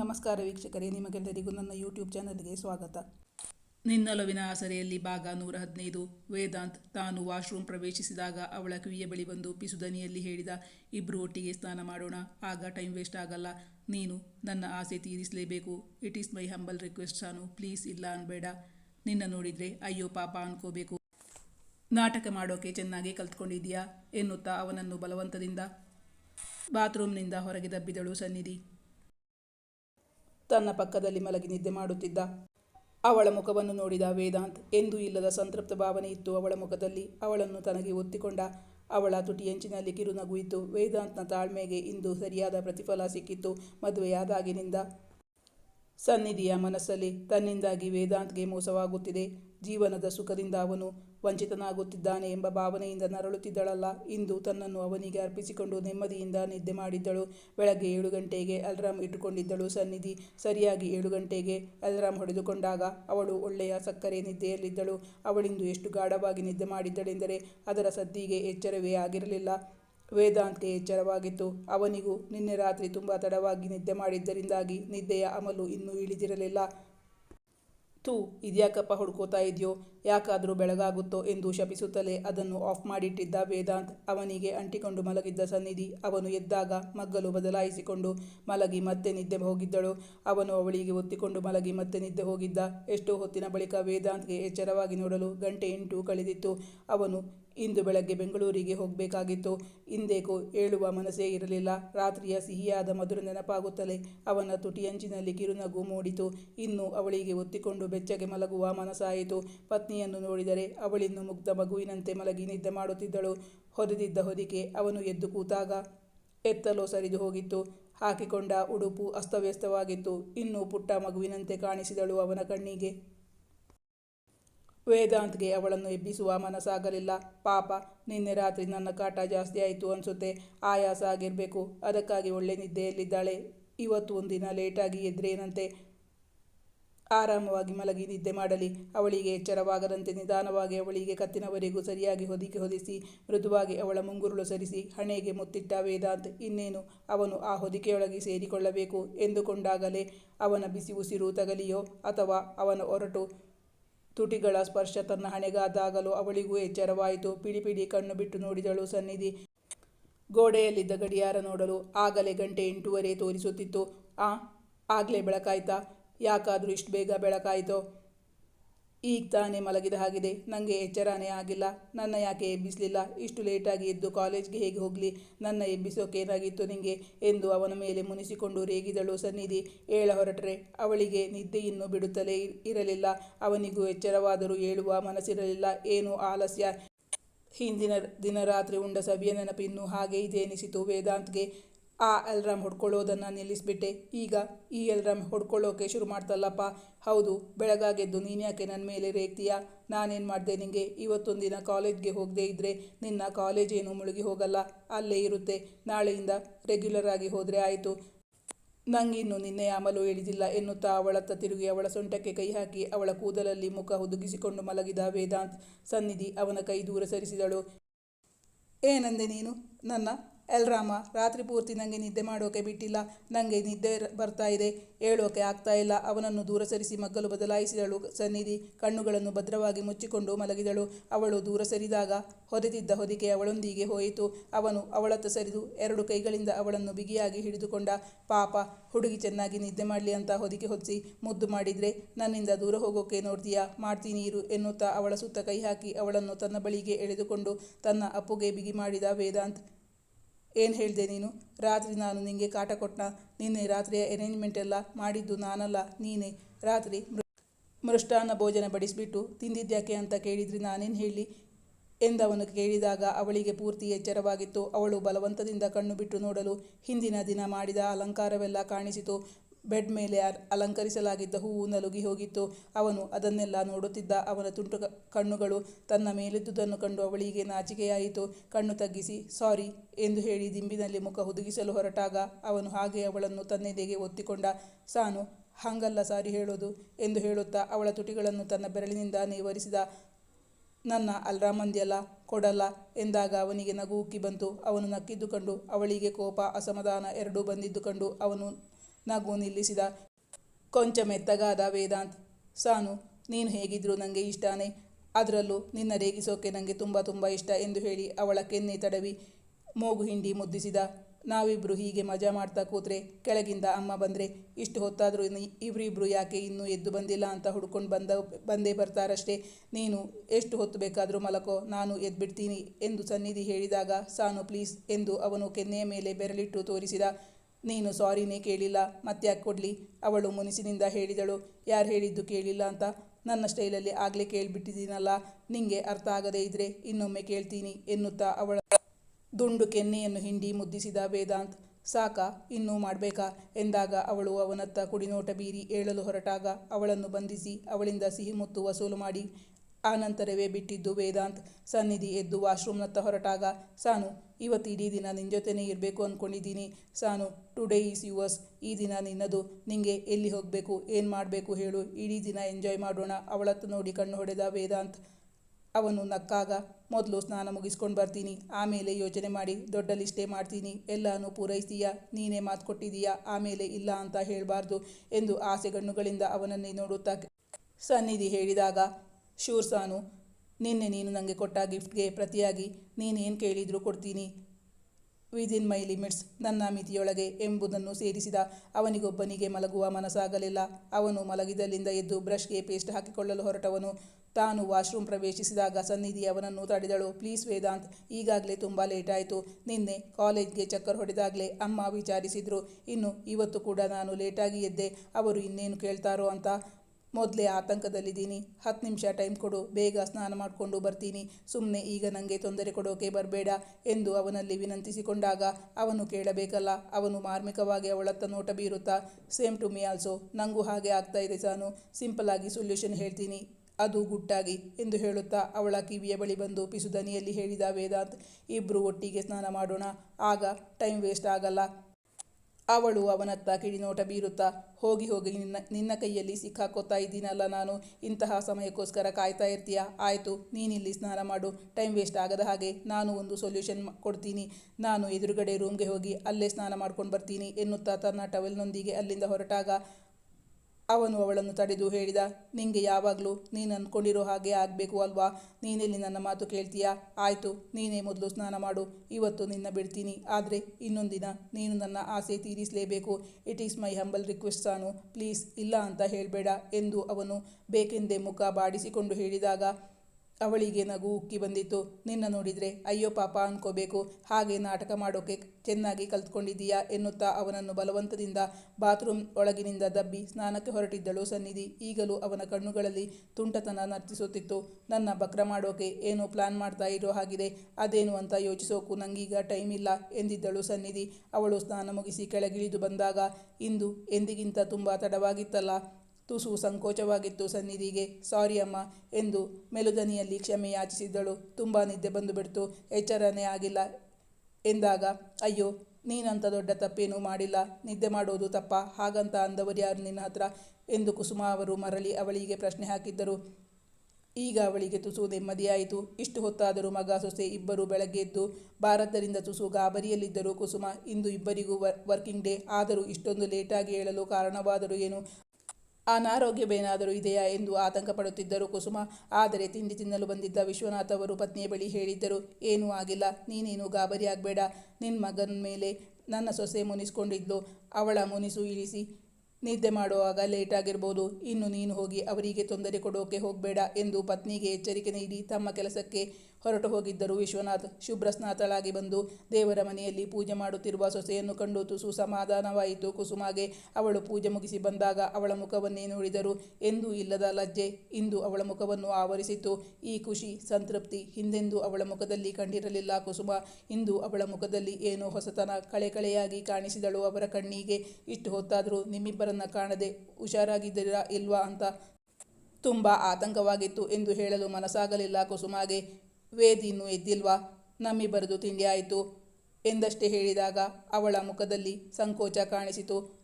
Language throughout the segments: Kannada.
ನಮಸ್ಕಾರ ವೀಕ್ಷಕರೇ, ನಿಮಗೆಲ್ಲರಿಗೂ ನನ್ನ ಯೂಟ್ಯೂಬ್ ಚಾನಲ್ಗೆ ಸ್ವಾಗತ. ನಿನ್ನೊಲವಿನ ಆಸರೆಯಲ್ಲಿ ಭಾಗ ನೂರ ಹದಿನೈದು. ವೇದಾಂತ್ ತಾನು ವಾಶ್ರೂಮ್ ಪ್ರವೇಶಿಸಿದಾಗ ಅವಳ ಕಿವಿಯ ಬಳಿ ಬಂದು ಪಿಸುದನಿಯಲ್ಲಿ ಹೇಳಿದ ಇಬ್ಬರು ಒಟ್ಟಿಗೆ ಸ್ನಾನ ಮಾಡೋಣ, ಆಗ ಟೈಮ್ ವೇಸ್ಟ್ ಆಗಲ್ಲ. ನೀನು ನನ್ನ ಆಸೆ ತೀರಿಸಲೇಬೇಕು. It is my humble request Sanu please ಇಲ್ಲ ಅನ್ಬೇಡ. ನಿನ್ನ ನೋಡಿದರೆ, ಅಯ್ಯೋ ಪಾಪ ಅನ್ಕೋಬೇಕು. ನಾಟಕ ಮಾಡೋಕೆ ಚೆನ್ನಾಗಿ ಕಲ್ತ್ಕೊಂಡಿದ್ದೀಯಾ? ಎನ್ನುತ್ತಾ ಅವನನ್ನು ಬಲವಂತದಿಂದ ಬಾತ್ರೂಮ್ನಿಂದ ಹೊರಗೆ ದಬ್ಬಿದಳು ಸನ್ನಿಧಿ. ತನ್ನ ಪಕ್ಕದಲ್ಲಿ ಮಲಗಿ ನಿದ್ದೆ ಮಾಡುತ್ತಿದ್ದ. ಅವಳ ಮುಖವನ್ನು ನೋಡಿದ ವೇದಾಂತ್, ಎಂದೂ ಇಲ್ಲದ ಸಂತೃಪ್ತ ಭಾವನೆ ಇತ್ತು ಅವಳ ಮುಖದಲ್ಲಿ. ಅವಳನ್ನು ತನಗೆ ಒತ್ತಿಕೊಂಡ ಅವಳ ತುಟಿಯಂಚಿನಲ್ಲಿ ಇತ್ತು ವೇದಾಂತ್ನ ತಾಳ್ಮೆಗೆ ಇಂದು ಸರಿಯಾದ ಪ್ರತಿಫಲ ಸಿಕ್ಕಿತ್ತು ಮದುವೆಯಾದಾಗಿನಿಂದ ಸನ್ನಿಧಿಯ ಮನಸ್ಸಲ್ಲಿ ತನ್ನಿಂದಾಗಿ ವೇದಾಂತ್ಗೆ ಮೋಸವಾಗುತ್ತಿದೆ. ಜೀವನದ ಸುಖದಿಂದ ಅವನು ವಂಚಿತನಾಗುತ್ತಿದ್ದಾನೆ ಎಂಬ ಭಾವನೆಯಿಂದ ನರಳುತ್ತಿದ್ದಳಲ್ಲ. ಇಂದು ತನ್ನನ್ನು ಅವನಿಗೆ ಅರ್ಪಿಸಿಕೊಂಡು ನೆಮ್ಮದಿಯಿಂದ ನಿದ್ದೆ ಮಾಡಿದ್ದಳು. ಬೆಳಗ್ಗೆ ಏಳು ಗಂಟೆಗೆ ಅಲ್ರಾಮ್ ಇಟ್ಟುಕೊಂಡಿದ್ದಳು ಸನ್ನಿಧಿ. ಸರಿಯಾಗಿ ಏಳು ಗಂಟೆಗೆ ಅಲ್ರಾಮ್ ಹೊಡೆದುಕೊಂಡಾಗ ಅವಳು ಒಳ್ಳೆಯ ಸಕ್ಕರೆ ನಿದ್ದೆಯಲ್ಲಿದ್ದಳು. ಅವಳಿಂದು ಎಷ್ಟು ಗಾಢವಾಗಿ ನಿದ್ದೆ ಮಾಡಿದ್ದಳೆಂದರೆ ಅದರ ಸದ್ದಿಗೆ ಎಚ್ಚರವೇ ಆಗಿರಲಿಲ್ಲ. ವೇದಾಂತ್ಗೆ ಎಚ್ಚರವಾಗಿತ್ತು. ಅವನಿಗೂ ನಿನ್ನೆ ರಾತ್ರಿ ತುಂಬ ತಡವಾಗಿ ನಿದ್ದೆ ಮಾಡಿದ್ದರಿಂದಾಗಿ ನಿದ್ದೆಯ ಅಮಲು ಇನ್ನೂ ಇಳಿದಿರಲಿಲ್ಲ. ತೂ, ಇದ್ಯಾಕಪ್ಪ ಹುಡ್ಕೋತಾ ಇದೆಯೋ? ಯಾಕಾದರೂ ಬೆಳಗಾಗುತ್ತೋ ಎಂದು ಶಪಿಸುತ್ತಲೇ ಅದನ್ನು ಆಫ್ ಮಾಡಿಟ್ಟಿದ್ದ ವೇದಾಂತ್ ಅವನಿಗೆ ಅಂಟಿಕೊಂಡು ಮಲಗಿದ್ದ ಸನ್ನಿಧಿ ಅವನು ಎದ್ದಾಗ ಮಗ್ಗಲು ಬದಲಾಯಿಸಿಕೊಂಡು ಮಲಗಿ ಮತ್ತೆ ನಿದ್ದೆ ಹೋಗಿದ್ದಳು. ಅವನು ಅವಳಿಗೆ ಒತ್ತಿಕೊಂಡು ಮಲಗಿ ಮತ್ತೆ ನಿದ್ದೆ ಹೋಗಿದ್ದ. ಎಷ್ಟೋ ಹೊತ್ತಿನ ಬಳಿಕ ವೇದಾಂತ್ಗೆ ಎಚ್ಚರವಾಗಿ ನೋಡಲು ಗಂಟೆ ಎಂಟು ಕಳೆದಿತ್ತು. ಅವನು ಇಂದು ಬೆಳಗ್ಗೆ ಬೆಂಗಳೂರಿಗೆ ಹೋಗಬೇಕಾಗಿತ್ತು. ಇಂದೇಕೋ ಏಳುವ ಮನಸ್ಸೇ ಇರಲಿಲ್ಲ. ರಾತ್ರಿಯ ಸಿಹಿಯಾದ ಮಧುರ ನೆನಪಾಗುತ್ತಲೇ ಅವನ ತುಟಿಯಂಚಿನಲ್ಲಿ ಕಿರುನಗು ಮೂಡಿತು. ಇನ್ನು ಅವಳಿಗೆ ಒತ್ತಿಕೊಂಡು ಬೆಚ್ಚಗೆ ಮಲಗುವ ಮನಸ್ಸಾಯಿತು. ಪತ್ನಿಯನ್ನು ನೋಡಿದರೆ ಅವಳಿನ್ನು ಮುಗ್ಧ ಮಗುವಿನಂತೆ ಮಲಗಿ ನಿದ್ದೆ ಮಾಡುತ್ತಿದ್ದಳು. ಹೊದೆದಿದ್ದ ಹೊದಿಕೆ ಅವನು ಎದ್ದು ಕೂತಾಗ ಎತ್ತಲೋ ಸರಿದು ಹೋಗಿತ್ತು. ಹಾಕಿಕೊಂಡ ಉಡುಪು ಅಸ್ತವ್ಯಸ್ತವಾಗಿತ್ತು. ಇನ್ನೂ ಪುಟ್ಟ ಮಗುವಿನಂತೆ ಕಾಣಿಸಿದಳು ಅವನ ಕಣ್ಣಿಗೆ. ವೇದಾಂತ್ಗೆ ಅವಳನ್ನು ಎಬ್ಬಿಸುವ ಮನಸ್ಸಾಗಲಿಲ್ಲ. ಪಾಪ, ನಿನ್ನೆ ರಾತ್ರಿ ನನ್ನ ಕಾಟ ಜಾಸ್ತಿ ಆಯಿತು ಅನಿಸುತ್ತೆ. ಆಯಾಸ ಆಗಿರಬೇಕು. ಅದಕ್ಕಾಗಿ ಒಳ್ಳೆ ನಿದ್ದೆಯಲ್ಲಿದ್ದಾಳೆ. ಇವತ್ತು ಒಂದಿನ ಲೇಟಾಗಿ ಎದ್ರೇನಂತೆ? ಆರಾಮವಾಗಿ ಮಲಗಿ ನಿದ್ದೆ ಮಾಡಲಿ. ಅವಳಿಗೆ ಎಚ್ಚರವಾಗದಂತೆ ನಿಧಾನವಾಗಿ ಅವಳಿಗೆ ಕತ್ತಿನವರೆಗೂ ಸರಿಯಾಗಿ ಹೊದಿಕೆ ಹೊದಿಸಿ, ಮೃದುವಾಗಿ ಅವಳ ಮುಂಗುರುಳು ಸರಿಸಿ, ಹಣೆಗೆ ಮುತ್ತಿಟ್ಟ ವೇದಾಂತ್, ಇನ್ನೇನು ಅವನು ಆ ಹೊದಿಕೆಯೊಳಗೆ ಸೇರಿಕೊಳ್ಳಬೇಕು ಎಂದುಕೊಂಡಾಗಲೇ ಅವನ ಬಿಸಿ ಉಸಿರು ತಗಲಿಯೋ ಅಥವಾ ಅವನ ಒರಟು ತುಟಿಗಳ ಸ್ಪರ್ಶ ತನ್ನ ಹಣೆಗಾದಾಗಲೂ ಅವಳಿಗೂ ಎಚ್ಚರವಾಯಿತು. ಪಿಡಿಪಿಡಿ ಪಿಡಿ ಕಣ್ಣು ಬಿಟ್ಟು ನೋಡಿದಳು ಸನ್ನಿಧಿ. ಗೋಡೆಯಲ್ಲಿದ್ದ ಗಡಿಯಾರ ನೋಡಲು ಆಗಲೇ ಗಂಟೆ ಎಂಟೂವರೆ ತೋರಿಸುತ್ತಿತ್ತು. ಆ, ಆಗಲೇ ಬೆಳಕಾಯ್ತಾ? ಯಾಕಾದರೂ ಇಷ್ಟು ಬೇಗ ಬೆಳಕಾಯಿತೋ? ಈಗ ತಾನೇ ಮಲಗಿದ ಹಾಗಿದೆ. ನನಗೆ ಎಚ್ಚರನೇ ಆಗಿಲ್ಲ. ನನ್ನ ಯಾಕೆ ಎಬ್ಬಿಸಲಿಲ್ಲ? ಇಷ್ಟು ಲೇಟಾಗಿ ಎದ್ದು ಕಾಲೇಜ್ಗೆ ಹೇಗೆ ಹೋಗಲಿ? ನನ್ನ ಎಬ್ಬಿಸೋಕೇನಾಗಿತ್ತು ನಿಮಗೆ ಎಂದು ಅವನ ಮೇಲೆ ಮುನಿಸಿಕೊಂಡು ರೇಗಿದಳು ಸನ್ನಿಧಿ. ಏಳ ಹೊರಟರೆ, ಅವಳಿಗೆ ನಿದ್ದೆ ಇನ್ನೂ ಬಿಡುತ್ತಲೇ ಇರಲಿಲ್ಲ. ಅವನಿಗೂ ಎಚ್ಚರವಾದರೂ ಏಳುವ ಮನಸ್ಸಿರಲಿಲ್ಲ. ಏನೂ ಆಲಸ್ಯ. ಹಿಂದಿನ ದಿನ ರಾತ್ರಿ ಉಂಡ ಸವಿಯ ನೆನಪಿನ್ನೂ ಹಾಗೆ ಇದೆ ಎನಿಸಿತು ವೇದಾಂತ್ಗೆ. ಆ ಅಲ್ರಾಮ್ ಹೊಡ್ಕೊಳ್ಳೋದನ್ನು ನಿಲ್ಲಿಸಿಬಿಟ್ಟೆ. ಈಗ ಈ ಅಲ್ರಾಮ್ ಹೊಡ್ಕೊಳ್ಳೋಕೆ ಶುರು ಮಾಡ್ತಲ್ಲಪ್ಪ. ಹೌದು, ಬೆಳಗಾಗೆದ್ದು ನೀನು ಯಾಕೆ ನನ್ನ ಮೇಲೆ ರೇಗ್ತೀಯಾ? ನಾನೇನು ಮಾಡಿದೆ ನಿನಗೆ ಇವತ್ತೊಂದಿನ ಕಾಲೇಜ್ಗೆ ಹೋಗದೇ ಇದ್ದರೆ ನಿನ್ನ ಕಾಲೇಜ್ ಏನು ಮುಳುಗಿ ಹೋಗಲ್ಲ. ಅಲ್ಲೇ ಇರುತ್ತೆ. ನಾಳೆಯಿಂದ ರೆಗ್ಯುಲರ್ ಆಗಿ ಹೋದರೆ ಆಯಿತು. ನಂಗಿನ್ನು ನಿನ್ನೆ ಅಮಲು ಹೇಳಿದಿಲ್ಲ ಎನ್ನುತ್ತಾ ಅವಳತ್ತ ತಿರುಗಿ ಅವಳ ಸೊಂಟಕ್ಕೆ ಕೈ ಹಾಕಿ ಅವಳ ಕೂದಲಲ್ಲಿ ಮುಖ ಹುದುಗಿಸಿಕೊಂಡು ಮಲಗಿದ ವೇದಾಂತ್ ಸನ್ನಿಧಿ ಅವನ ಕೈ ದೂರ ಸರಿಸಿದಳು. ಏನಂದೆ ನೀನು? ನನ್ನ ಎಲ್ರಾಮ ರಾತ್ರಿ ಪೂರ್ತಿ ನನಗೆ ನಿದ್ದೆ ಮಾಡೋಕೆ ಬಿಟ್ಟಿಲ್ಲ. ನನಗೆ ನಿದ್ದೆ ಬರ್ತಾ ಇದೆ. ಹೇಳೋಕೆ ಆಗ್ತಾ ಇಲ್ಲ. ಅವನನ್ನು ದೂರ ಸರಿಸಿ ಮಗ್ಗಲು ಬದಲಾಯಿಸಿದಳು ಸನ್ನಿಧಿ. ಕಣ್ಣುಗಳನ್ನು ಭದ್ರವಾಗಿ ಮುಚ್ಚಿಕೊಂಡು ಮಲಗಿದಳು. ಅವಳು ದೂರ ಸರಿದಾಗ ಹೊದೆದಿದ್ದ ಹೊದಿಕೆ ಅವಳೊಂದಿಗೆ ಹೋಯಿತು. ಅವನು ಅವಳತ್ತ ಸರಿದು ಎರಡು ಕೈಗಳಿಂದ ಅವಳನ್ನು ಬಿಗಿಯಾಗಿ ಹಿಡಿದುಕೊಂಡ, ಪಾಪ, ಹುಡುಗಿ ಚೆನ್ನಾಗಿ ನಿದ್ದೆ ಮಾಡಲಿ ಅಂತ ಹೊದಿಕೆ ಹೊದಿಸಿ ಮುದ್ದು ಮಾಡಿದರೆ ನನ್ನಿಂದ ದೂರ ಹೋಗೋಕೆ ನೋಡ್ತೀಯಾ? ಮಾಡ್ತೀನಿ ಇರು ಎನ್ನುತ್ತಾ ಅವಳ ಸುತ್ತ ಕೈ ಹಾಕಿ ಅವಳನ್ನು ತನ್ನ ಬಳಿಗೆ ಎಳೆದುಕೊಂಡು ತನ್ನ ಅಪ್ಪುಗೆ ಬಿಗಿ ಮಾಡಿದ ವೇದಾಂತ್ ಏನು ಹೇಳಿದೆ ನೀನು? ರಾತ್ರಿ ನಾನು ನಿನಗೆ ಕಾಟ ಕೊಟ್ಟನ ನಿನ್ನೆ ರಾತ್ರಿಯ ಅರೇಂಜ್ಮೆಂಟ್ ಎಲ್ಲ ಮಾಡಿದ್ದು ನಾನಲ್ಲ, ನೀನೇ. ರಾತ್ರಿ ಮೃಷ್ಟಾನ್ನ ಭೋಜನ ಬಡಿಸಿಬಿಟ್ಟು ತಿಂದಿದ್ದ್ಯಾಕೆ ಅಂತ ಕೇಳಿದ್ರಿ ನಾನೇನು ಹೇಳಿ? ಎಂದವನು ಕೇಳಿದಾಗ ಅವಳಿಗೆ ಪೂರ್ತಿ ಎಚ್ಚರವಾಗಿತ್ತು. ಅವಳು ಬಲವಂತದಿಂದ ಕಣ್ಣು ಬಿಟ್ಟು ನೋಡಲು ಹಿಂದಿನ ದಿನ ಮಾಡಿದ ಅಲಂಕಾರವೆಲ್ಲ ಕಾಣಿಸಿತು. ಬೆಡ್ ಮೇಲೆ ಅಲಂಕರಿಸಲಾಗಿದ್ದ ಹೂವು ನಲುಗಿ ಹೋಗಿತ್ತು. ಅವನು ಅದನ್ನೆಲ್ಲ ನೋಡುತ್ತಿದ್ದ. ಅವನ ತುಂಟು ಕಣ್ಣುಗಳು ತನ್ನ ಮೇಲಿದ್ದುದನ್ನು ಕಂಡು ಅವಳಿಗೆ ನಾಚಿಕೆಯಾಯಿತು. ಕಣ್ಣು ತಗ್ಗಿಸಿ, ಸಾರಿ, ಎಂದು ಹೇಳಿ ದಿಂಬಿನಲ್ಲಿ ಮುಖ ಹುದುಗಿಸಲು ಹೊರಟಾಗ ಅವನು ಹಾಗೆ ಅವಳನ್ನು ತನ್ನೆದೆಗೆ ಒತ್ತಿಕೊಂಡ. ಸಾನು, ಹಂಗಲ್ಲ ಸಾರಿ ಹೇಳೋದು, ಎಂದು ಹೇಳುತ್ತಾ ಅವಳ ತುಟಿಗಳನ್ನು ತನ್ನ ಬೆರಳಿನಿಂದ ನೇವರಿಸಿದ. ನನ್ನ ಅಲ್ರಾಮಂದ್ಯಲ್ಲ, ಕೊಡಲ್ಲ, ಎಂದಾಗ ಅವನಿಗೆ ನಗು ಉಕ್ಕಿ ಬಂತು. ಅವನು ನಕ್ಕಿದ್ದು ಕಂಡು ಅವಳಿಗೆ ಕೋಪ, ಅಸಮಾಧಾನ ಎರಡೂ ಬಂದಿದ್ದು ಕಂಡು ಅವನು ನಗು ನಿಲ್ಲಿಸಿದ ಕೊಂಚ ಮೆತ್ತಗಾದ ವೇದಾಂತ್, ಸಾನು, ನೀನು ಹೇಗಿದ್ರು ನನಗೆ ಇಷ್ಟನೇ? ಅದರಲ್ಲೂ ನಿನ್ನ ರೇಗಿಸೋಕೆ ನನಗೆ ತುಂಬ ತುಂಬ ಇಷ್ಟ ಎಂದು ಹೇಳಿ ಅವಳ ಕೆನ್ನೆ ತಡವಿ ಮೂಗು ಹಿಂಡಿ ಮುದ್ದಿಸಿದ. ನಾವಿಬ್ಬರು ಹೀಗೆ ಮಜಾ ಮಾಡ್ತಾ ಕೂತ್ರೆ ಕೆಳಗಿಂದ ಅಮ್ಮ ಬಂದರೆ ಇಷ್ಟು ಹೊತ್ತಾದರೂ ಇವರಿಬ್ರು ಯಾಕೆ ಇನ್ನೂ ಎದ್ದು ಬಂದಿಲ್ಲ ಅಂತ ಹುಡ್ಕೊಂಡು ಬಂದ, ಬಂದೇ ಬರ್ತಾರಷ್ಟೇ? ನೀನು ಎಷ್ಟು ಹೊತ್ತು ಬೇಕಾದರೂ ಮಲಕೋ, ನಾನು ಎದ್ಬಿಡ್ತೀನಿ ಎಂದು ಸನ್ನಿಧಿ ಹೇಳಿದಾಗ, ಸಾನು, ಪ್ಲೀಸ್ ಎಂದು ಅವನು ಕೆನ್ನೆಯ ಮೇಲೆ ಬೆರಳಿಟ್ಟು ತೋರಿಸಿದ. ನೀನು ಸಾರಿನೇ ಕೇಳಿಲ್ಲ ಮತ್ತ್ಯಾಕೆ ಕೊಡಲಿ? ಅವಳು ಮುನಿಸಿನಿಂದ ಹೇಳಿದಳು. ಯಾರು ಹೇಳಿದ್ದು ಕೇಳಿಲ್ಲ ಅಂತ? ನನ್ನ ಸ್ಟೈಲಲ್ಲಿ ಆಗಲೇ ಕೇಳಿಬಿಟ್ಟಿದ್ದೀನಲ್ಲ. ನಿಂಗೆ ಅರ್ಥ ಆಗದೇ ಇದ್ರೆ ಇನ್ನೊಮ್ಮೆ ಕೇಳ್ತೀನಿ ಎನ್ನುತ್ತಾ ಅವಳ ದುಂಡು ಕೆನ್ನೆಯನ್ನು ಹಿಂಡಿ ಮುದ್ದಿಸಿದ ವೇದಾಂತ್. ಸಾಕ, ಇನ್ನೂ ಮಾಡಬೇಕಾ? ಎಂದಾಗ ಅವಳು ಅವನತ್ತ ಕುಡಿನೋಟ ಬೀರಿ ಏಳಲು ಹೊರಟಾಗ ಅವಳನ್ನು ಬಂಧಿಸಿ ಅವಳಿಂದ ಸಿಹಿ ಮುತ್ತು ವಸೂಲು ಮಾಡಿ ಆನಂತರವೇ ಬಿಟ್ಟಿದ್ದು ವೇದಾಂತ್. ಸನ್ನಿಧಿ ಎದ್ದು ವಾಶ್ರೂಮ್ನತ್ತ ಹೊರಟಾಗ, ಸಾನು, ಇವತ್ತು ಇಡೀ ದಿನ ನಿನ್ನ ಜೊತೆನೇ ಇರಬೇಕು ಅಂದ್ಕೊಂಡಿದ್ದೀನಿ ಸಾನು ಟುಡೇ ಈಸ್ ಯುವರ್ಸ್ ಈ ದಿನ ನಿನ್ನದು. ನಿಂಗೆ ಎಲ್ಲಿ ಹೋಗಬೇಕು? ಏನು ಮಾಡಬೇಕು ಹೇಳು. ಇಡೀ ದಿನ ಎಂಜಾಯ್ ಮಾಡೋಣ. ಅವಳತ್ತು ನೋಡಿ ಕಣ್ಣು ಹೊಡೆದ ವೇದಾಂತ್. ಅವನು ನಕ್ಕಾಗ, ಮೊದಲು ಸ್ನಾನ ಮುಗಿಸ್ಕೊಂಡು ಬರ್ತೀನಿ. ಆಮೇಲೆ ಯೋಚನೆ ಮಾಡಿ. ದೊಡ್ಡ ಲಿಸ್ಟೇ ಮಾಡ್ತೀನಿ. ಎಲ್ಲನೂ ಪೂರೈಸ್ತೀಯಾ? ನೀನೇ ಮಾತು ಕೊಟ್ಟಿದೀಯಾ ಆಮೇಲೆ ಇಲ್ಲ ಅಂತ ಹೇಳಬಾರ್ದು ಎಂದು ಆಸೆಗಣ್ಣುಗಳಿಂದ ಅವನನ್ನೇ ನೋಡುತ್ತಾ ಸನ್ನಿಧಿ ಹೇಳಿದಾಗ ಶೂರ್ ಸಾನು. ನಿನ್ನೆ ನೀನು ನನಗೆ ಕೊಟ್ಟ ಗಿಫ್ಟ್ಗೆ ಪ್ರತಿಯಾಗಿ ನೀನೇನು ಕೇಳಿದರೂ ಕೊಡ್ತೀನಿ. ವಿದಿನ್ ಮೈ ಲಿಮಿಟ್ಸ್ ನನ್ನ ಮಿತಿಯೊಳಗೆ ಎಂಬುದನ್ನು ಸೇರಿಸಿದ ಅವನಿಗೊಬ್ಬನಿಗೆ ಮಲಗುವ ಮನಸ್ಸಾಗಲಿಲ್ಲ. ಅವನು ಮಲಗಿದಲ್ಲಿಂದ ಎದ್ದು ಬ್ರಷ್ಗೆ ಪೇಸ್ಟ್ ಹಾಕಿಕೊಳ್ಳಲು ಹೊರಟವನು. ತಾನು ವಾಶ್ರೂಮ್ ಪ್ರವೇಶಿಸಿದಾಗ ಸನ್ನಿಧಿ ಅವನನ್ನು ತಡೆದಳು. ಪ್ಲೀಸ್ ವೇದಾಂತ್, ಈಗಾಗಲೇ ತುಂಬ ಲೇಟ್ ಆಯಿತು ನಿನ್ನೆ ಕಾಲೇಜ್ಗೆ ಚಕ್ಕರ್ ಹೊಡೆದಾಗಲೇ ಅಮ್ಮ ವಿಚಾರಿಸಿದರು. ಇನ್ನು ಇವತ್ತು ಕೂಡ ನಾನು ಲೇಟಾಗಿ ಎದ್ದೆ. ಅವರು ಇನ್ನೇನು ಕೇಳ್ತಾರೋ ಅಂತ ಮೊದಲೇ ಆತಂಕದಲ್ಲಿದ್ದೀನಿ. ಹತ್ತು ನಿಮಿಷ ಟೈಮ್ ಕೊಡು, ಬೇಗ ಸ್ನಾನ ಮಾಡಿಕೊಂಡು ಬರ್ತೀನಿ. ಸುಮ್ಮನೆ ಈಗ ನನಗೆ ತೊಂದರೆ ಕೊಡೋಕೆ ಬರಬೇಡ ಎಂದು ಅವನಲ್ಲಿ ವಿನಂತಿಸಿಕೊಂಡಾಗ ಅವನು ಕೇಳಬೇಕಲ್ಲ, ಅವನು ಮಾರ್ಮಿಕವಾಗಿ ಅವಳತ್ತ ನೋಟ ಬೀರುತ್ತಾ? ಸೇಮ್ ಟು ಮೀ ಆಲ್ಸೋ ನನಗೂ ಹಾಗೆ ಆಗ್ತಾ ಇದೆ ಸಾನು. ಆಗಿ ಸೊಲ್ಯೂಷನ್ ಹೇಳ್ತೀನಿ. ಅದು ಗುಟ್ಟಾಗಿ ಎಂದು ಹೇಳುತ್ತಾ ಅವಳ ಕಿವಿಯ ಬಳಿ ಬಂದು ಪಿಸುದನಿಯಲ್ಲಿ ಹೇಳಿದ ವೇದಾಂತ್ ಇಬ್ಬರು ಒಟ್ಟಿಗೆ ಸ್ನಾನ ಮಾಡೋಣ. ಆಗ ಟೈಮ್ ವೇಸ್ಟ್ ಆಗಲ್ಲ. ಅವಳು ಅವನತ್ತ ಕಿಡಿನೋಟ ಬೀರುತ್ತಾ, ಹೋಗಿ ಹೋಗಿ ನಿನ್ನ ನಿನ್ನ ಕೈಯಲ್ಲಿ ಸಿಕ್ಕಾಕೋತಾ ಇದ್ದೀನಲ್ಲ ನಾನು, ಇಂತಹ ಸಮಯಕ್ಕೋಸ್ಕರ ಕಾಯ್ತಾ ಇರ್ತೀಯ? ಆಯಿತು, ನೀನಿಲ್ಲಿ ಸ್ನಾನ ಮಾಡು, ಟೈಮ್ ವೇಸ್ಟ್ ಆಗದ ಹಾಗೆ ನಾನು ಒಂದು ಸೊಲ್ಯೂಷನ್ ಕೊಡ್ತೀನಿ. ನಾನು ಎದುರುಗಡೆ ರೂಮ್ಗೆ ಹೋಗಿ ಅಲ್ಲೇ ಸ್ನಾನ ಮಾಡ್ಕೊಂಡು ಬರ್ತೀನಿ ಎನ್ನುತ್ತಾ ತನ್ನ ಟವೆಲ್ನೊಂದಿಗೆ ಅಲ್ಲಿಂದ ಹೊರಟಾಗ ಅವನು ಅವಳನ್ನು ತಡೆದು ಹೇಳಿದ, ನಿಂಗೆ ಯಾವಾಗಲೂ ನೀನು ಅಂದ್ಕೊಂಡಿರೋ ಹಾಗೆ ಆಗಬೇಕು ಅಲ್ವಾ? ನೀನೆಲ್ಲಿ ನನ್ನ ಮಾತು ಕೇಳ್ತೀಯಾ? ಆಯಿತು, ನೀನೇ ಮೊದಲು ಸ್ನಾನ ಮಾಡು. ಇವತ್ತು ನಿನ್ನ ಬಿಡ್ತೀನಿ. ಆದರೆ ಇನ್ನೊಂದಿನ ನೀನು ನನ್ನ ಆಸೆ ತೀರಿಸಲೇಬೇಕು. It is my humble request Sanu. Please ಇಲ್ಲ ಅಂತ ಹೇಳಬೇಡ ಎಂದು ಅವನು ಬೇಕೆಂದೇ ಮುಖ ಬಾಡಿಸಿಕೊಂಡು ಹೇಳಿದಾಗ ಅವಳಿಗೆ ನಗು ಉಕ್ಕಿ ಬಂದಿತ್ತು. ನಿನ್ನ ನೋಡಿದರೆ, ಅಯ್ಯೋ ಪಾಪ ಅನ್ಕೋಬೇಕು. ಹಾಗೆ ನಾಟಕ ಮಾಡೋಕೆ ಚೆನ್ನಾಗಿ ಕಲ್ತ್ಕೊಂಡಿದ್ದೀಯಾ ಎನ್ನುತ್ತಾ ಅವನನ್ನು ಬಲವಂತದಿಂದ ಬಾತ್ರೂಮ್ ಒಳಗಿನಿಂದ ದಬ್ಬಿ ಸ್ನಾನಕ್ಕೆ ಹೊರಟಿದ್ದಳು ಸನ್ನಿಧಿ. ಈಗಲೂ ಅವನ ಕಣ್ಣುಗಳಲ್ಲಿ ತುಂಟತನ ನರ್ತಿಸುತ್ತಿತ್ತು. ನನ್ನ ಬಕ್ರ ಮಾಡೋಕೆ ಏನೋ ಪ್ಲಾನ್ ಮಾಡ್ತಾ ಇರೋ ಹಾಗಿದೆ. ಅದೇನು ಅಂತ ಯೋಚಿಸೋಕು ನಂಗೀಗ ಟೈಮ್ ಇಲ್ಲ ಎಂದಿದ್ದಳು ಸನ್ನಿಧಿ. ಅವಳು ಸ್ನಾನ ಮುಗಿಸಿ ಕೆಳಗಿಳಿದು ಬಂದಾಗ, ಇಂದು ಎಂದಿಗಿಂತ ತುಂಬ ತಡವಾಗಿತ್ತಲ್ಲ. ತುಸು ಸಂಕೋಚವಾಗಿತ್ತು ಸನ್ನಿಧಿಗೆ. ಸಾರಿ ಅಮ್ಮ ಎಂದು ಮೆಲುದನಿಯಲ್ಲಿ ಕ್ಷಮೆ ಯಾಚಿಸಿದ್ದಳು. ತುಂಬ ನಿದ್ದೆ ಬಂದು ಬಿಡ್ತು ಎಚ್ಚರನೇ ಆಗಿಲ್ಲ ಎಂದಾಗ, ಅಯ್ಯೋ, ನೀನಂತ ದೊಡ್ಡ ತಪ್ಪೇನೂ ಮಾಡಿಲ್ಲ. ನಿದ್ದೆ ಮಾಡೋದು ತಪ್ಪ. ಹಾಗಂತ ಅಂದವರು ಯಾರು ನಿನ್ನ ಹತ್ರ? ಎಂದು ಕುಸುಮ ಅವರು ಮರಳಿ ಅವಳಿಗೆ ಪ್ರಶ್ನೆ ಹಾಕಿದ್ದರು. ಈಗ ಅವಳಿಗೆ ತುಸು ನೆಮ್ಮದಿಯಾಯಿತು. ಇಷ್ಟು ಹೊತ್ತಾದರೂ ಮಗ ಸೊಸೆ ಇಬ್ಬರು ಬೆಳಗ್ಗೆ ಎದ್ದು ಭಾರತದಿಂದ ತುಸು ಗಾಬರಿಯಲ್ಲಿದ್ದರು ಕುಸುಮ, ಇಂದು ಇಬ್ಬರಿಗೂ ವರ್ಕಿಂಗ್ ಡೇ ಆದರೂ ಇಷ್ಟೊಂದು ಲೇಟಾಗಿ ಹೇಳಲು ಕಾರಣವಾದರೂ ಏನು? ಅನಾರೋಗ್ಯವೇನಾದರೂ ಇದೆಯಾ ಎಂದು ಆತಂಕ ಪಡುತ್ತಿದ್ದರು ಕುಸುಮ. ಆದರೆ ತಿಂಡಿ ತಿನ್ನಲು ಬಂದಿದ್ದ ವಿಶ್ವನಾಥ್ ಅವರು ಪತ್ನಿಯ ಬಳಿ ಹೇಳಿದ್ದರು, ಏನೂ ಆಗಿಲ್ಲ, ನೀನೇನು ಗಾಬರಿ ಆಗಬೇಡ. ನಿನ್ನ ಮಗನ ಮೇಲೆ ನನ್ನ ಸೊಸೆ ಮುನಿಸ್ಕೊಂಡಿದ್ಲು. ಅವಳ ಮುನಿಸು ಇಳಿಸಿ ನಿದ್ದೆ ಮಾಡುವಾಗ ಲೇಟ್ ಆಗಿರ್ಬೋದು. ಇನ್ನು ನೀನು ಹೋಗಿ ಅವರಿಗೆ ತೊಂದರೆ ಕೊಡೋಕೆ ಹೋಗಬೇಡ ಎಂದು ಪತ್ನಿಗೆ ಎಚ್ಚರಿಕೆ ನೀಡಿ ತಮ್ಮ ಕೆಲಸಕ್ಕೆ ಹೊರಟು ಹೋಗಿದ್ದರು ವಿಶ್ವನಾಥ್ ಶುಭ್ರ ಸ್ನಾತಳಾಗಿ ಬಂದು ದೇವರ ಮನೆಯಲ್ಲಿ ಪೂಜೆ ಮಾಡುತ್ತಿರುವ ಸೊಸೆಯನ್ನು ಕಂಡು ತುಸು ಸಮಾಧಾನವಾಯಿತು. ಕುಸುಮಾಗೆ ಅವಳು ಪೂಜೆ ಮುಗಿಸಿ ಬಂದಾಗ ಅವಳ ಮುಖವನ್ನೇ ನೋಡಿದರು. ಎಂದೂ ಇಲ್ಲದ ಲಜ್ಜೆ ಇಂದು ಅವಳ ಮುಖವನ್ನು ಆವರಿಸಿತು. ಈ ಖುಷಿ, ಸಂತೃಪ್ತಿ ಹಿಂದೆಂದೂ ಅವಳ ಮುಖದಲ್ಲಿ ಕಂಡಿರಲಿಲ್ಲ. ಕುಸುಮ ಇಂದು ಅವಳ ಮುಖದಲ್ಲಿ ಏನೋ ಹೊಸತನ ಕಳೆ ಕಳೆಯಾಗಿ ಕಾಣಿಸಿದಳು. ಅವರ ಕಣ್ಣಿಗೆ ಇಷ್ಟು ಹೊತ್ತಾದರೂ ನಿಮ್ಮಿಬ್ಬರನ್ನ ಕಾಣದೆ ಹುಷಾರಾಗಿದ್ದೀರಾ ಇಲ್ವಾ ಅಂತ ತುಂಬ ಆತಂಕವಾಗಿತ್ತು ಎಂದು ಹೇಳಲು ಮನಸ್ಸಾಗಲಿಲ್ಲ. ಕುಸುಮಾಗೆ ವೇದ್ ಇನ್ನೂ ಎದ್ದಿಲ್ವಾ? ನಮ್ಮಿಬ್ಬರದು ತಿಂಡಿ ಆಯಿತು. ಎಂದಷ್ಟೇ ಹೇಳಿದಾಗ ಅವಳ ಮುಖದಲ್ಲಿ ಸಂಕೋಚ ಕಾಣಿಸಿತು.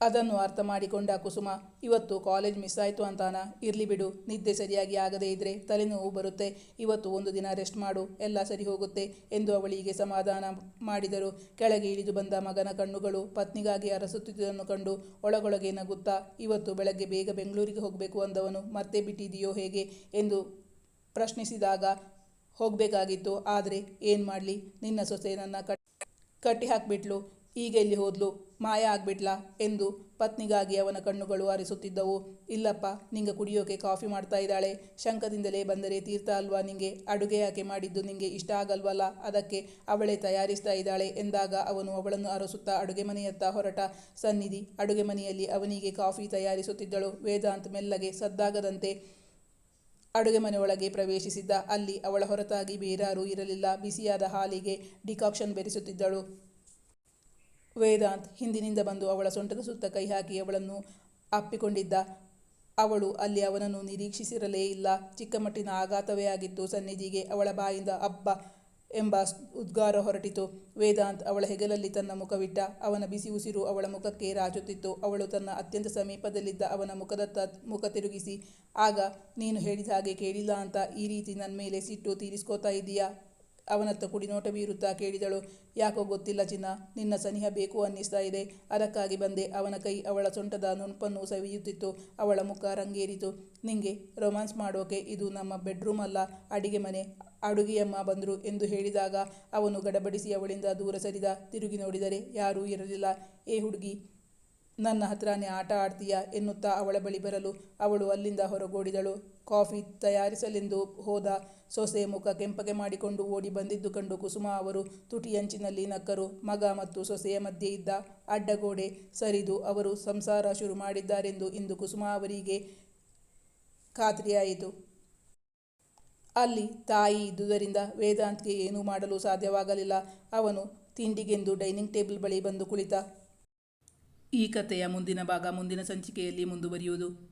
ಅದನ್ನು ಅರ್ಥ ಮಾಡಿಕೊಂಡ ಕುಸುಮ, ಇವತ್ತು ಕಾಲೇಜ್ ಮಿಸ್ ಆಯಿತು ಅಂತಾನ? ಇರಲಿ ಬಿಡು. ನಿದ್ದೆ ಸರಿಯಾಗಿ ಆಗದೇ ಇದ್ರೆ ತಲೆನೋವು ಬರುತ್ತೆ. ಇವತ್ತು ಒಂದು ದಿನ ರೆಸ್ಟ್ ಮಾಡು. ಎಲ್ಲ ಸರಿ ಹೋಗುತ್ತೆ ಎಂದು ಅವಳಿಗೆ ಸಮಾಧಾನ ಮಾಡಿದರು. ಕೆಳಗೆ ಇಳಿದು ಬಂದ ಮಗನ ಕಣ್ಣುಗಳು ಪತ್ನಿಗಾಗಿ ಅರಸುತ್ತಿದ್ದುದನ್ನು ಕಂಡು ಒಳಗೊಳಗೆ ನಗುತ್ತಾ, ಇವತ್ತು ಬೆಳಗ್ಗೆ ಬೇಗ ಬೆಂಗಳೂರಿಗೆ ಹೋಗಬೇಕು ಅಂದವನು. ಮತ್ತೆ ಬಿಟ್ಟಿದೆಯೋ ಹೇಗೆ? ಎಂದು ಪ್ರಶ್ನಿಸಿದಾಗ ಹೋಗಬೇಕಾಗಿತ್ತು. ಆದರೆ ಏನು ಮಾಡಲಿ? ನಿನ್ನ ಸೊಸೆ ನನ್ನ ಕಟ್, ಕಟ್ಟಿ ಹಾಕಿಬಿಟ್ಲು. ಈಗ ಎಲ್ಲಿ ಹೋದ್ಲು? ಮಾಯ ಆಗ್ಬಿಟ್ಲಾ ಎಂದು ಪತ್ನಿಗಾಗಿ ಅವನ ಕಣ್ಣುಗಳು ಅರಿಸುತ್ತಿದ್ದವು ಇಲ್ಲಪ್ಪ, ನಿಂಗೆ ಕುಡಿಯೋಕೆ ಕಾಫಿ ಮಾಡ್ತಾ ಇದ್ದಾಳೆ. ಶಂಕದಿಂದಲೇ ಬಂದರೆ ತೀರ್ಥ ಅಲ್ವಾ ನಿಂಗೆ? ಅಡುಗೆ ಯಾಕೆ ಮಾಡಿದ್ದು ನಿಂಗೆ ಇಷ್ಟ ಆಗಲ್ವಲ್ಲ? ಅದಕ್ಕೆ ಅವಳೇ ತಯಾರಿಸ್ತಾ ಇದ್ದಾಳೆ ಎಂದಾಗ ಅವನು ಅವಳನ್ನು ಅರಸುತ್ತಾ ಅಡುಗೆ ಮನೆಯತ್ತ ಹೊರಟ. ಸನ್ನಿಧಿ, ಅಡುಗೆ ಮನೆಯಲ್ಲಿ ಅವನಿಗೆ ಕಾಫಿ ತಯಾರಿಸುತ್ತಿದ್ದಳು. ವೇದಾಂತ್ ಮೆಲ್ಲಗೆ ಸದ್ದಾಗದಂತೆ ಅಡುಗೆ ಮನೆಯೊಳಗೆ ಪ್ರವೇಶಿಸಿದ್ದ ಅಲ್ಲಿ ಅವಳ ಹೊರತಾಗಿ ಬೇರಾರೂ ಇರಲಿಲ್ಲ. ಬಿಸಿಯಾದ ಹಾಲಿಗೆ ಡಿಕಾಕ್ಷನ್ ಬೆರೆಸುತ್ತಿದ್ದಳು. ವೇದಾಂತ್ ಹಿಂದಿನಿಂದ ಬಂದು ಅವಳ ಸೊಂಟದ ಸುತ್ತ ಕೈ ಹಾಕಿ ಅವಳನ್ನು ಅಪ್ಪಿಕೊಂಡಿದ್ದ. ಅವಳು ಅಲ್ಲಿ ಅವನನ್ನು ನಿರೀಕ್ಷಿಸಿರಲೇ ಇಲ್ಲ. ಚಿಕ್ಕಮಟ್ಟಿನ ಆಘಾತವೇ ಆಗಿತ್ತು. ಸನ್ನಿಧಿಗೆ ಅವಳ ಬಾಯಿಂದ, ಅಬ್ಬ ಎಂಬ ಉದ್ಗಾರ ಹೊರಟಿತು. ವೇದಾಂತ್ ಅವಳ ಹೆಗಲಲ್ಲಿ ತನ್ನ ಮುಖವಿಟ್ಟ. ಅವನ ಬಿಸಿ ಉಸಿರು ಅವಳ ಮುಖಕ್ಕೆ ರಾಜುತ್ತಿತ್ತು. ಅವಳು ತನ್ನ ಅತ್ಯಂತ ಸಮೀಪದಲ್ಲಿದ್ದ ಅವನ ಮುಖದತ್ತ ಮುಖ ತಿರುಗಿಸಿ, ಆಗ ನೀನು ಹೇಳಿದ ಹಾಗೆ ಕೇಳಿಲ್ಲ ಅಂತ ಈ ರೀತಿ ನನ್ನ ಮೇಲೆ ಸಿಟ್ಟು ತೀರಿಸ್ಕೋತಾ ಇದೀಯಾ? ಅವನತ್ತ ಕುಡಿನೋಟ ಬೀರುತ್ತಾ ಕೇಳಿದಳು. ಯಾಕೋ ಗೊತ್ತಿಲ್ಲ ಚಿನ್ನ, ನಿನ್ನ ಸನಿಹ ಬೇಕು ಅನ್ನಿಸ್ತಾ ಇದೆ. ಅದಕ್ಕಾಗಿ ಬಂದೆ. ಅವನ ಕೈ ಅವಳ ಸೊಂಟದ ನುಣುಪನ್ನು ಸವಿಯುತ್ತಿತ್ತು. ಅವಳ ಮುಖ ರಂಗೇರಿತು. ನಿಂಗೆ ರೊಮ್ಯಾನ್ಸ್ ಮಾಡೋಕೆ ಇದು ನಮ್ಮ ಬೆಡ್ರೂಮ್ ಅಲ್ಲ. ಅಡಿಗೆ ಮನೆ. ಅಡುಗೆಯಮ್ಮ ಬಂದರು ಎಂದು ಹೇಳಿದಾಗ ಅವನು ಗಡಬಡಿಸಿ ಅವಳಿಂದ ದೂರ ಸರಿದ. ತಿರುಗಿ ನೋಡಿದರೆ ಯಾರೂ ಇರಲಿಲ್ಲ. ಏ ಹುಡುಗಿ, ನನ್ನ ಹತ್ರನೇ ಆಟ ಆಡ್ತೀಯಾ ಎನ್ನುತ್ತಾ ಅವಳ ಬಳಿ ಬರಲು. ಅವಳು ಅಲ್ಲಿಂದ ಹೊರಗೋಡಿದಳು. ಕಾಫಿ ತಯಾರಿಸಲೆಂದು ಹೋದ ಸೊಸೆ ಮುಖ ಕೆಂಪಗೆ ಮಾಡಿಕೊಂಡು ಓಡಿ ಬಂದಿದ್ದು ಕಂಡು ಕುಸುಮ ಅವರು ತುಟಿಯಂಚಿನಲ್ಲಿ ನಕ್ಕರು. ಮಗ ಮತ್ತು ಸೊಸೆಯ ಮಧ್ಯೆ ಇದ್ದ ಅಡ್ಡಗೋಡೆ ಸರಿದು ಅವರು ಸಂಸಾರ ಶುರು ಮಾಡಿದ್ದಾರೆಂದು ಇಂದು ಕುಸುಮ ಅವರಿಗೆ ಖಾತ್ರಿಯಾಯಿತು. ಅಲ್ಲಿ ತಾಯಿ ಇದ್ದುದರಿಂದ ವೇದಾಂತ್ಗೆ ಏನೂ ಮಾಡಲು ಸಾಧ್ಯವಾಗಲಿಲ್ಲ. ಅವನು ತಿಂಡಿಗೆಂದು ಡೈನಿಂಗ್ ಟೇಬಲ್ ಬಳಿ ಬಂದು ಕುಳಿತ. ಈ ಕಥೆಯ ಮುಂದಿನ ಭಾಗ ಮುಂದಿನ ಸಂಚಿಕೆಯಲ್ಲಿ ಮುಂದುವರಿಯುವುದು.